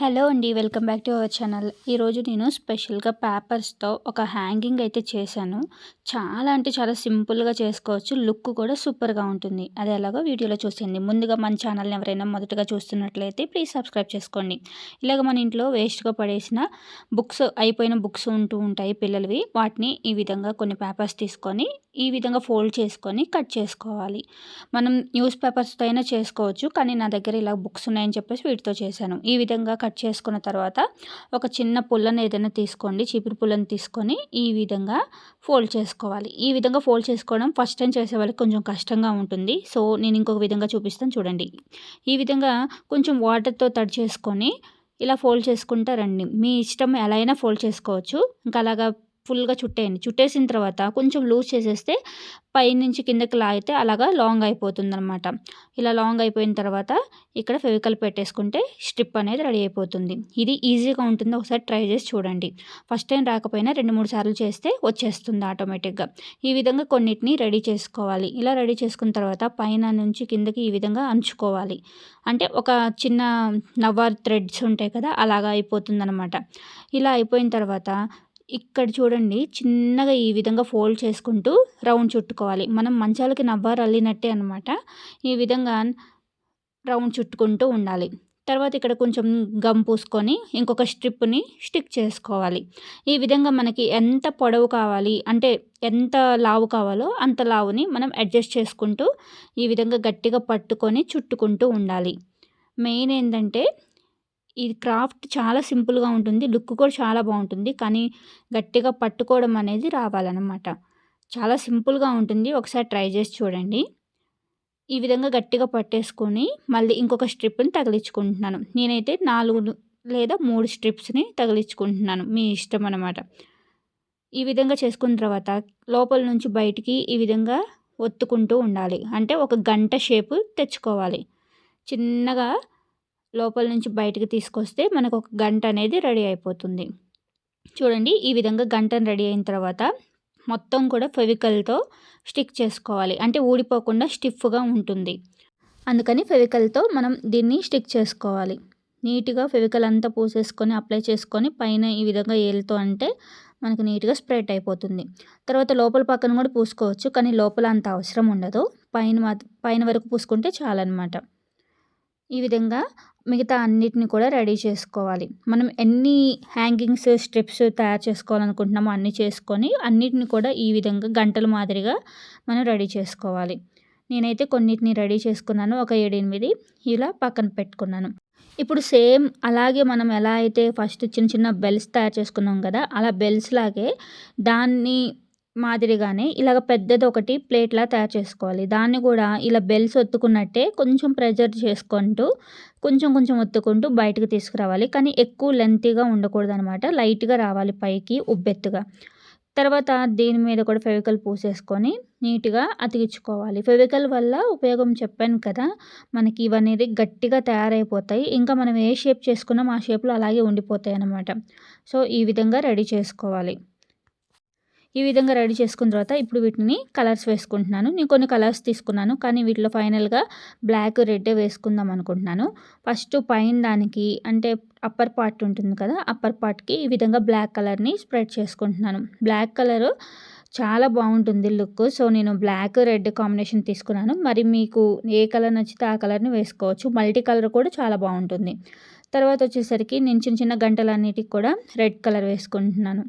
Hello అండి welcome back to our channel. ఈరోజు నేను స్పెషల్గా పేపర్స్తో ఒక హ్యాంగింగ్ అయితే చేశాను. చాలా అంటే చాలా సింపుల్గా చేసుకోవచ్చు. లుక్ కూడా సూపర్గా ఉంటుంది. అది ఎలాగో వీడియోలో చూసింది ముందుగా మన ఛానల్ని ఎవరైనా మొదటగా చూస్తున్నట్లయితే ప్లీజ్ సబ్స్క్రైబ్ చేసుకోండి. ఇలాగ మన ఇంట్లో వేస్ట్గా పడేసిన బుక్స్ అయిపోయిన బుక్స్ ఉంటూ ఉంటాయి పిల్లలవి. వాటిని ఈ విధంగా కొన్ని పేపర్స్ తీసుకొని ఈ విధంగా ఫోల్డ్ చేసుకొని కట్ చేసుకోవాలి. మనం న్యూస్ పేపర్స్తో అయినా చేసుకోవచ్చు కానీ నా దగ్గర ఇలా బుక్స్ ఉన్నాయని చెప్పేసి వీటితో చేశాను. ఈ విధంగా కట్ చేసుకున్న తర్వాత ఒక చిన్న పుల్లను ఏదైనా తీసుకోండి చీపురు పుల్లను తీసుకొని ఈ విధంగా ఫోల్డ్ చేసుకోవాలి. ఈ విధంగా ఫోల్డ్ చేసుకోవడం ఫస్ట్ టైం చేసే వాళ్ళకి కొంచెం కష్టంగా ఉంటుంది. సో నేను ఇంకొక విధంగా చూపిస్తాను చూడండి. ఈ విధంగా కొంచెం వాటర్తో తడి చేసుకొని ఇలా ఫోల్డ్ చేసుకుంటారండి మీ ఇష్టం ఎలా అయినా ఫోల్డ్ చేసుకోవచ్చు. ఇంకా అలాగా ఫుల్గా చుట్టేయండి. చుట్టేసిన తర్వాత కొంచెం లూజ్ చేసేస్తే పైనుంచి కిందకి లాగితే అలాగా లాంగ్ అయిపోతుంది అనమాట ఇలా లాంగ్ అయిపోయిన తర్వాత ఇక్కడ ఫెవికల్ పెట్టేసుకుంటే స్ట్రిప్ అనేది రెడీ అయిపోతుంది. ఇది ఈజీగా ఉంటుంది. ఒకసారి ట్రై చేసి చూడండి. ఫస్ట్ టైం రాకపోయినా రెండు మూడు సార్లు చేస్తే వచ్చేస్తుంది ఆటోమేటిక్గా. ఈ విధంగా కొన్నిటిని రెడీ చేసుకోవాలి. ఇలా రెడీ చేసుకున్న తర్వాత పైన నుంచి కిందకి ఈ విధంగా అంచుకోవాలి. అంటే ఒక చిన్న నవ్వార్ థ్రెడ్స్ ఉంటాయి కదా అలాగా అయిపోతుంది అనమాట ఇలా అయిపోయిన తర్వాత ఇక్కడ చూడండి చిన్నగా ఈ విధంగా ఫోల్డ్ చేసుకుంటూ రౌండ్ చుట్టుకోవాలి. మనం మంచాలకి నవ్వారు అల్లినట్టే అనమాట ఈ విధంగా రౌండ్ చుట్టుకుంటూ ఉండాలి. తర్వాత ఇక్కడ కొంచెం గమ్ పూసుకొని ఇంకొక స్ట్రిప్ని స్టిక్ చేసుకోవాలి. ఈ విధంగా మనకి ఎంత పొడవు కావాలి అంటే ఎంత లావు కావాలో అంత లావుని మనం అడ్జస్ట్ చేసుకుంటూ ఈ విధంగా గట్టిగా పట్టుకొని చుట్టుకుంటూ ఉండాలి. మెయిన్ ఏంటంటే ఇది క్రాఫ్ట్ చాలా సింపుల్గా ఉంటుంది. లుక్ కూడా చాలా బాగుంటుంది. కానీ గట్టిగా పట్టుకోవడం అనేది రావాలన్నమాట. చాలా సింపుల్గా ఉంటుంది. ఒకసారి ట్రై చేసి చూడండి. ఈ విధంగా గట్టిగా పట్టేసుకొని మళ్ళీ ఇంకొక స్ట్రిప్ని తగిలించుకుంటున్నాను. నేనైతే నాలుగు లేదా మూడు స్ట్రిప్స్ని తగిలించుకుంటున్నాను. మీ ఇష్టం అనమాట ఈ విధంగా చేసుకున్న తర్వాత లోపల నుంచి బయటికి ఈ విధంగా ఒత్తుకుంటూ ఉండాలి. అంటే ఒక గంట షేపు తెచ్చుకోవాలి. చిన్నగా లోపల నుంచి బయటకు తీసుకొస్తే మనకు ఒక గంట అనేది రెడీ అయిపోతుంది. చూడండి ఈ విధంగా గంటను రెడీ అయిన తర్వాత మొత్తం కూడా ఫెవికల్తో స్టిక్ చేసుకోవాలి. అంటే ఊడిపోకుండా స్టిఫ్గా ఉంటుంది. అందుకని ఫెవికల్తో మనం దీన్ని స్టిక్ చేసుకోవాలి. నీట్గా ఫెవికల్ అంతా పూసేసుకొని అప్లై చేసుకొని పైన ఈ విధంగా ఏలుతో అంటే మనకు నీట్గా స్ప్రెడ్ అయిపోతుంది. తర్వాత లోపల పక్కన కూడా పూసుకోవచ్చు కానీ లోపల అంత అవసరం ఉండదు. పైన పైన వరకు పూసుకుంటే చాలన్నమాట. ఈ విధంగా మిగతా అన్నిటిని కూడా రెడీ చేసుకోవాలి. మనం ఎన్ని హ్యాంగింగ్స్ స్ట్రిప్స్ తయారు చేసుకోవాలనుకుంటున్నామో అన్నీ చేసుకొని అన్నిటిని కూడా ఈ విధంగా గంటల మాదిరిగా మనం రెడీ చేసుకోవాలి. నేనైతే కొన్నిటిని రెడీ చేసుకున్నాను. ఒక ఏడెనిమిది ఇలా పక్కన పెట్టుకున్నాను. ఇప్పుడు సేమ్ అలాగే మనం ఎలా అయితే ఫస్ట్ చిన్న చిన్న బెల్స్ తయారు చేసుకున్నాం కదా అలా బెల్స్ లాగే దాన్ని మాదిరిగానే ఇలాగ పెద్దది ఒకటి ప్లేట్లా తయారు చేసుకోవాలి. దాన్ని కూడా ఇలా బెల్స్ ఒత్తుకున్నట్టే కొంచెం ప్రెజర్ చేసుకుంటూ కొంచెం కొంచెం ఒత్తుకుంటూ బయటకు తీసుకురావాలి. కానీ ఎక్కువ లెంతీగా ఉండకూడదు అనమాట లైట్గా రావాలి పైకి ఉబ్బెత్తుగా. తర్వాత దీని మీద కూడా ఫెవికల్ పూసేసుకొని నీట్గా అతికించుకోవాలి. ఫెవికల్ వల్ల ఉపయోగం చెప్పాను కదా మనకి ఇవనేది గట్టిగా తయారైపోతాయి. ఇంకా మనం ఏ షేప్ చేసుకున్నాం ఆ షేప్లో అలాగే ఉండిపోతాయి అన్నమాట సో ఈ విధంగా రెడీ చేసుకోవాలి. ఈ విధంగా రెడీ చేసుకున్న తర్వాత ఇప్పుడు వీటిని కలర్స్ వేసుకుంటున్నాను. నేను కొన్ని కలర్స్ తీసుకున్నాను కానీ వీటిలో ఫైనల్గా బ్లాక్ రెడ్ వేసుకుందాం అనుకుంటున్నాను. ఫస్ట్ పైన దానికి అంటే అప్పర్ పార్ట్ ఉంటుంది కదా అప్పర్ పార్ట్కి ఈ విధంగా బ్లాక్ కలర్ని స్ప్రెడ్ చేసుకుంటున్నాను. బ్లాక్ కలర్ చాలా బాగుంటుంది లుక్ సో నేను బ్లాక్ రెడ్ కాంబినేషన్ తీసుకున్నాను. మరి మీకు ఏ కలర్ నచ్చితే ఆ కలర్ని వేసుకోవచ్చు. మల్టీ కలర్ కూడా చాలా బాగుంటుంది. తర్వాత వచ్చేసరికి నేను చిన్న చిన్న గంటలన్నిటికి కూడా రెడ్ కలర్ వేసుకుంటున్నాను.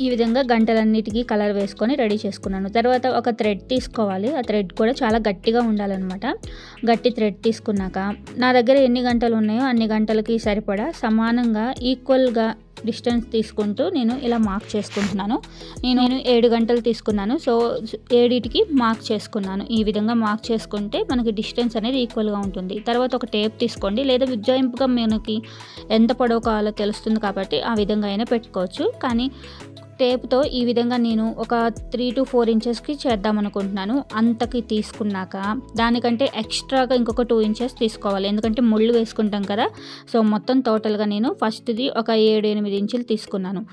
ఈ విధంగా గంటలన్నిటికీ కలర్ వేసుకొని రెడీ చేసుకున్నాను. తర్వాత ఒక థ్రెడ్ తీసుకోవాలి. ఆ థ్రెడ్ కూడా చాలా గట్టిగా ఉండాలన్నమాట. గట్టి థ్రెడ్ తీసుకున్నాక నా దగ్గర ఎన్ని గంటలు ఉన్నాయో అన్ని గంటలకి సరిపడా సమానంగా ఈక్వల్గా డిస్టెన్స్ తీసుకుంటూ నేను ఇలా మార్క్ చేసుకుంటున్నాను. నేను నేను ఏడు గంటలు తీసుకున్నాను. సో ఏడిటికి మార్క్ చేసుకున్నాను. ఈ విధంగా మార్క్ చేసుకుంటే మనకి డిస్టెన్స్ అనేది ఈక్వల్గా ఉంటుంది. తర్వాత ఒక టేప్ తీసుకోండి. లేదా ఉజ్జాయింపుగా మనకి ఎంత పొడవు కావాలో తెలుస్తుంది కాబట్టి ఆ విధంగా అయినా పెట్టుకోవచ్చు. కానీ టేప్తో ఈ విధంగా నేను ఒక త్రీ టు ఫోర్ ఇంచెస్కి చేద్దాం అనుకుంటున్నాను అంతకి తీసుకున్నాక. దానికంటే ఎక్స్ట్రాగా ఇంకొక టూ ఇంచెస్ తీసుకోవాలి. ఎందుకంటే ముళ్ళు వేసుకుంటాం కదా. సో మొత్తం టోటల్గా నేను ఫస్ట్ది ఒక ఏడు ఎనిమిది ఇంచులు తీసుకున్నాను.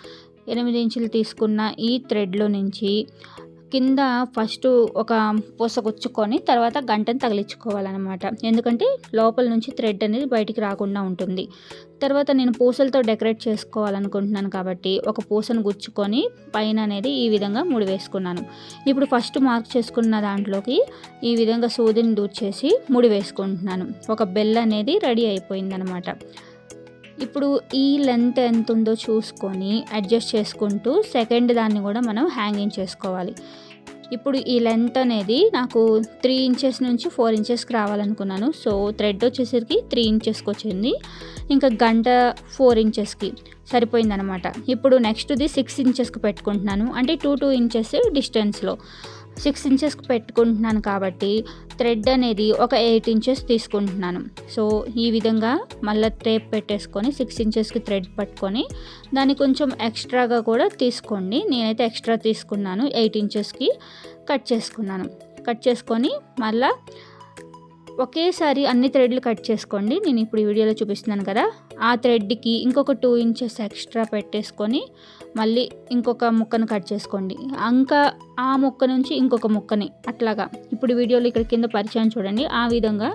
ఎనిమిది ఇంచులు తీసుకున్న ఈ థ్రెడ్లో నుంచి కింద ఫస్ట్ ఒక పూసగుచ్చుకొని తర్వాత గంటను తగిలించుకోవాలన్నమాట. ఎందుకంటే లోపల నుంచి థ్రెడ్ అనేది బయటికి రాకుండా ఉంటుంది. తర్వాత నేను పూసలతో డెకరేట్ చేసుకోవాలనుకుంటున్నాను కాబట్టి ఒక పూసను గుచ్చుకొని పైన అనేది ఈ విధంగా ముడి వేసుకున్నాను. ఇప్పుడు ఫస్ట్ మార్క్ చేసుకున్న దాంట్లోకి ఈ విధంగా సూదిని దూచేసి ముడి వేసుకుంటున్నాను. ఒక బెల్ అనేది రెడీ అయిపోయిందనమాట ఇప్పుడు ఈ లెంత్ ఎంత ఉందో చూసుకొని అడ్జస్ట్ చేసుకుంటూ సెకండ్ దాన్ని కూడా మనం హ్యాంగింగ్ చేసుకోవాలి. ఇప్పుడు ఈ లెంత్ అనేది నాకు త్రీ ఇంచెస్ నుంచి ఫోర్ ఇంచెస్కి రావాలనుకున్నాను. సో థ్రెడ్ వచ్చేసరికి త్రీ ఇంచెస్కి వచ్చింది. ఇంకా గంట ఫోర్ ఇంచెస్కి సరిపోయిందనమాట ఇప్పుడు నెక్స్ట్ది సిక్స్ ఇంచెస్కి పెట్టుకుంటున్నాను. అంటే టూ టూ ఇంచెస్ డిస్టెన్స్లో సిక్స్ ఇంచెస్కి పెట్టుకుంటున్నాను కాబట్టి థ్రెడ్ అనేది ఒక ఎయిట్ ఇంచెస్ తీసుకుంటున్నాను. సో ఈ విధంగా మళ్ళీ ట్రేప్ పెట్టేసుకొని సిక్స్ ఇంచెస్కి థ్రెడ్ పట్టుకొని దాన్ని కొంచెం ఎక్స్ట్రాగా కూడా తీసుకోండి. నేనైతే ఎక్స్ట్రా తీసుకున్నాను ఎయిట్ ఇంచెస్కి కట్ చేసుకున్నాను. కట్ చేసుకొని మళ్ళీ ఒకేసారి అన్ని థ్రెడ్లు కట్ చేసుకోండి. నేను ఇప్పుడు ఈ వీడియోలో చూపిస్తున్నాను కదా. ఆ థ్రెడ్కి ఇంకొక టూ ఇంచెస్ ఎక్స్ట్రా పెట్టేసుకొని మళ్ళీ ఇంకొక ముక్కను కట్ చేసుకోండి. ఇంకా ఆ ముక్క నుంచి ఇంకొక ముక్కని అట్లాగా. ఇప్పుడు వీడియోలో ఇక్కడ కింద పరిచయం చూడండి. ఆ విధంగా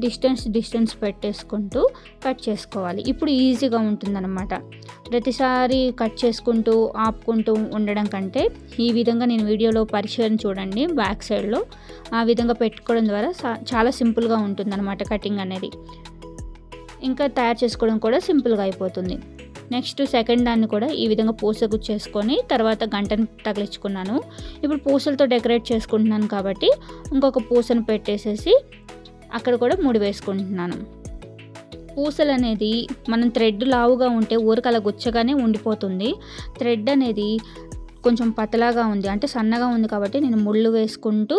డిస్టెన్స్ డిస్టెన్స్ పెట్టేసుకుంటూ కట్ చేసుకోవాలి. ఇప్పుడు ఈజీగా ఉంటుందన్నమాట. ప్రతిసారి కట్ చేసుకుంటూ ఆపుకుంటూ ఉండడం కంటే ఈ విధంగా నేను వీడియోలో పరిచయం చూడండి. బ్యాక్ సైడ్లో ఆ విధంగా పెట్టుకోవడం ద్వారా చాలా సింపుల్గా ఉంటుందన్నమాట కటింగ్ అనేది. ఇంకా తయారు చేసుకోవడం కూడా సింపుల్గా అయిపోతుంది. నెక్స్ట్ సెకండ్ దాన్ని కూడా ఈ విధంగా పూస గుచ్చేసుకొని తర్వాత గంటను తగిలించుకున్నాను. ఇప్పుడు పూసలతో డెకరేట్ చేసుకుంటున్నాను కాబట్టి ఇంకొక పూసను పెట్టేసేసి అక్కడ కూడా ముడి వేసుకుంటున్నాను. పూసలు అనేది మనం థ్రెడ్ లావుగా ఉంటే ఊరికలా గుచ్చగానే ఉండిపోతుంది. థ్రెడ్ అనేది కొంచెం పతలాగా ఉంది. అంటే సన్నగా ఉంది కాబట్టి నేను ముళ్ళు వేసుకుంటూ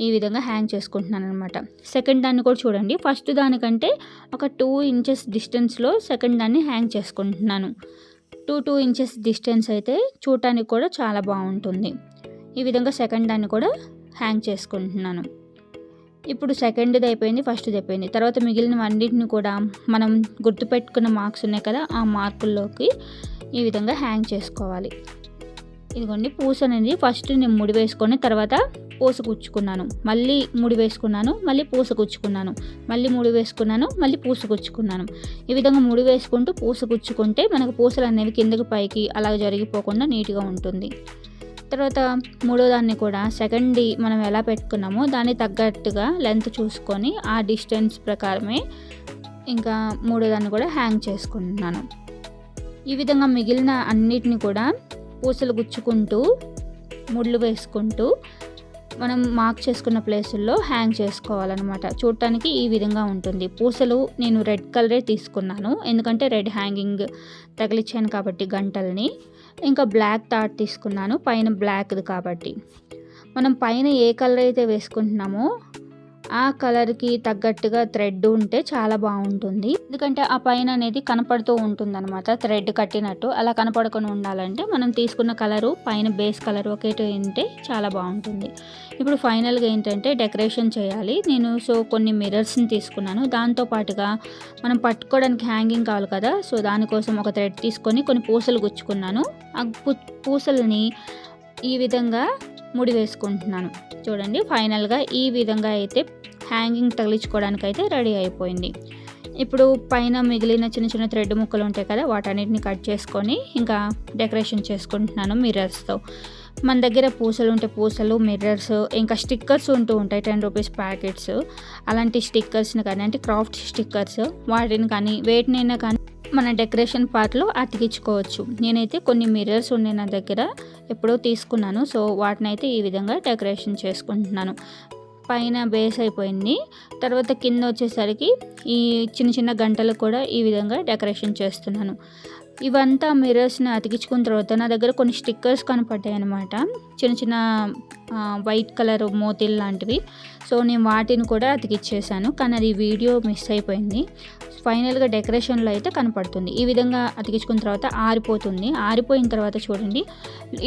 ఈ విధంగా హ్యాంగ్ చేసుకుంటున్నాను అనమాట సెకండ్ దాన్ని కూడా చూడండి. ఫస్ట్ దానికంటే ఒక టూ ఇంచెస్ డిస్టెన్స్లో సెకండ్ దాన్ని హ్యాంగ్ చేసుకుంటున్నాను. టూ టూ ఇంచెస్ డిస్టెన్స్ అయితే చూడటానికి కూడా చాలా బాగుంటుంది. ఈ విధంగా సెకండ్ దాన్ని కూడా హ్యాంగ్ చేసుకుంటున్నాను. ఇప్పుడు సెకండ్ది అయిపోయింది ఫస్ట్ది అయిపోయింది. తర్వాత మిగిలిన అన్నింటిని కూడా మనం గుర్తుపెట్టుకున్న మార్క్స్ ఉన్నాయి కదా ఆ మార్కుల్లోకి ఈ విధంగా హ్యాంగ్ చేసుకోవాలి. ఇదిగోండి పూస అనేది ఫస్ట్ నేను ముడి వేసుకొని తర్వాత పూస కుచ్చుకున్నాను మళ్ళీ ముడి వేసుకున్నాను మళ్ళీ పూస కుచ్చుకున్నాను మళ్ళీ ముడి వేసుకున్నాను మళ్ళీ పూస కుచ్చుకున్నాను ఈ విధంగా ముడి వేసుకుంటూ పూస కుచ్చుకుంటే మనకు పూసలు అనేవి కిందకి పైకి అలా జరిగిపోకుండా నీట్గా ఉంటుంది. తర్వాత మూడో దాన్ని కూడా సెకండ్ మనం ఎలా పెట్టుకున్నామో దాన్ని తగ్గట్టుగా లెంత్ చూసుకొని ఆ డిస్టెన్స్ ప్రకారమే ఇంకా మూడో దాన్ని కూడా హ్యాంగ్ చేసుకుంటున్నాను ఈ విధంగా మిగిలిన అన్నిటిని కూడా పూసలు గుచ్చుకుంటూ ముళ్ళు వేసుకుంటూ మనం మార్క్ చేసుకున్న ప్లేసుల్లో హ్యాంగ్ చేసుకోవాలన్నమాట. చూడటానికి ఈ విధంగా ఉంటుంది. పూసలు నేను రెడ్ కలరే తీసుకున్నాను. ఎందుకంటే రెడ్ హ్యాంగింగ్ తగిలిచ్చాను కాబట్టి గంటల్ని. ఇంకా బ్లాక్ థాట్ తీసుకున్నాను. పైన బ్లాక్ది కాబట్టి. మనం పైన ఏ కలర్ అయితే వేసుకుంటున్నామో ఆ కలర్కి తగ్గట్టుగా థ్రెడ్ ఉంటే చాలా బాగుంటుంది. ఎందుకంటే ఆ పైన అనేది కనపడుతూ ఉంటుంది అనమాట థ్రెడ్ కట్టినట్టు. అలా కనపడకుండా ఉండాలంటే మనం తీసుకున్న కలరు పైన బేస్ కలర్ ఒకేటి ఉంటే చాలా బాగుంటుంది. ఇప్పుడు ఫైనల్గా ఏంటంటే డెకరేషన్ చేయాలి. నేను సో కొన్ని మిరర్స్ని తీసుకున్నాను. దాంతో పాటుగా మనం పట్టుకోవడానికి హ్యాంగింగ్ కావాలి కదా సో దానికోసం ఒక థ్రెడ్ తీసుకొని కొన్ని పూసలు గుచ్చుకున్నాను. ఆ పూసలని ఈ విధంగా ముడి వేసుకుంటున్నాను. చూడండి ఫైనల్గా ఈ విధంగా అయితే హ్యాంగింగ్ తగిలించుకోవడానికి అయితే రెడీ అయిపోయింది. ఇప్పుడు పైన మిగిలిన చిన్న చిన్న థ్రెడ్ ముక్కలు ఉంటాయి కదా వాటన్నిటిని కట్ చేసుకొని ఇంకా డెకరేషన్ చేసుకుంటున్నాను మిర్రర్స్తో. మన దగ్గర పూసలు ఉంటే పూసలు మిర్రర్స్ ఇంకా స్టిక్కర్స్ ఉంటూ ఉంటాయి టెన్ రూపీస్ ప్యాకెట్స్. అలాంటి స్టిక్కర్స్ని కానీ అంటే క్రాఫ్ట్ స్టిక్కర్స్ వాటిని కానీ వేటినైనా కానీ మన డెకరేషన్ పార్ట్లో అతికించుకోవచ్చు. నేనైతే కొన్ని మిర్రర్స్ ఉండే నా దగ్గర ఎప్పుడో తీసుకున్నాను. సో వాటిని అయితే ఈ విధంగా డెకరేషన్ చేసుకుంటున్నాను. పైన బేస్ అయిపోయింది. తర్వాత కింద వచ్చేసరికి ఈ చిన్న చిన్న గంటలు కూడా ఈ విధంగా డెకరేషన్ చేస్తున్నాను. ఇవంతా మిర్రర్స్ని అతికించుకున్న తర్వాత నా దగ్గర కొన్ని స్టిక్కర్స్ కనపడ్డాయి అనమాట చిన్న చిన్న వైట్ కలర్ మోతీలు లాంటివి. సో నేను వాటిని కూడా అతికిచ్చేసాను. కానీ అది వీడియో మిస్ అయిపోయింది. ఫైనల్గా డెకరేషన్లో అయితే కనపడుతుంది. ఈ విధంగా అతికించుకున్న తర్వాత ఆరిపోతుంది. ఆరిపోయిన తర్వాత చూడండి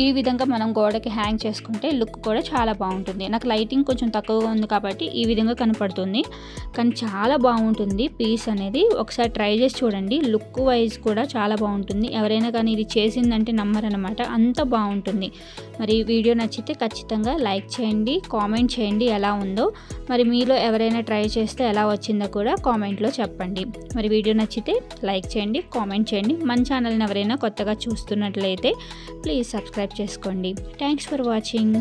ఈ విధంగా మనం గోడకి హ్యాంగ్ చేసుకుంటే లుక్ కూడా చాలా బాగుంటుంది. నాకు లైటింగ్ కొంచెం తక్కువగా ఉంది కాబట్టి ఈ విధంగా కనపడుతుంది. కానీ చాలా బాగుంటుంది పీస్ అనేది. ఒకసారి ట్రై చేసి చూడండి లుక్ వైజ్ కూడా చాలా బాగుంటుంది. ఎవరైనా కానీ ఇది చేసిందంటే నమ్మరనమాట అంత బాగుంటుంది. మరి వీడియో నచ్చితే ఖచ్చితంగా లైక్ చేయండి కామెంట్ చేయండి ఎలా ఉందో. మరి మీలో ఎవరైనా ట్రై చేస్తే ఎలా వచ్చిందో కూడా కామెంట్లో చెప్పండి. మరి వీడియో నచ్చితే లైక్ చేయండి కామెంట్ చేయండి. మన ఛానల్ని ఎవరైనా కొత్తగా చూస్తున్నట్లయితే ప్లీజ్ సబ్స్క్రైబ్ చేసుకోండి. Thanks for watching